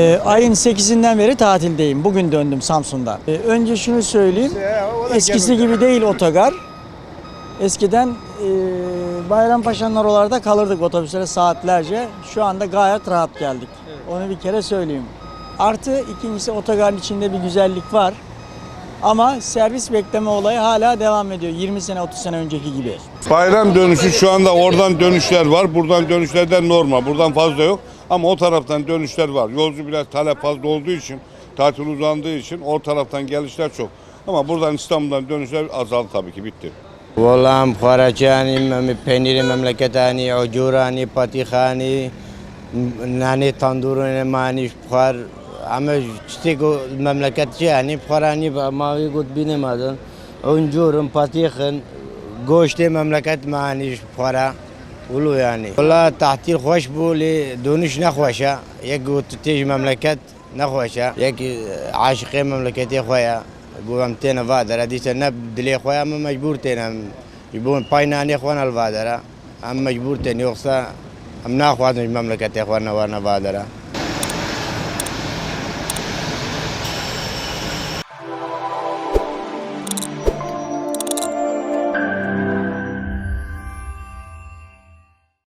Ee, ayın 8'inden beri tatildeyim. Bugün döndüm Samsun'da. Ee, önce şunu söyleyeyim. Eskisi gibi değil otogar. Eskiden e, Bayrampaşa'nın oralarda kalırdık otobüslere saatlerce. Şu anda gayet rahat geldik. Onu bir kere söyleyeyim. Artı ikincisi otogarın içinde bir güzellik var. Ama servis bekleme olayı hala devam ediyor. 20 sene 30 sene önceki gibi. Bayram dönüşü şu anda oradan dönüşler var. Buradan dönüşlerden normal. Buradan fazla yok. Ama o taraftan dönüşler var. Yolcu biraz talep fazla olduğu için, tatil uzandığı için o taraftan gelişler çok. Ama buradan İstanbul'dan dönüşler azaldı tabii ki bitti. Volam, Kharacani, Peniri, Memleketani, Ocurani, Patihani, Nani, Tandurani, Mani, Bukhar. Ama işte memleketçi şey, yani Bukharani mavi gutbinim adın. Öncürüm, Patihın, Goşte memleket Mani, Bukhar'a. ولو يعني. والله تعطيل خوش بو لي دونش نخوشة يك تيجي مملكة نخوشة يك عاشقين مملكتي خويا. بو متين فادر هذيك نب دلي خويا ما مجبور تينا. يبون باينا اني خوانا الفادرة. ام مجبور تيني يخصا ام ناخوان مملكتي خوان وأنا فادرة.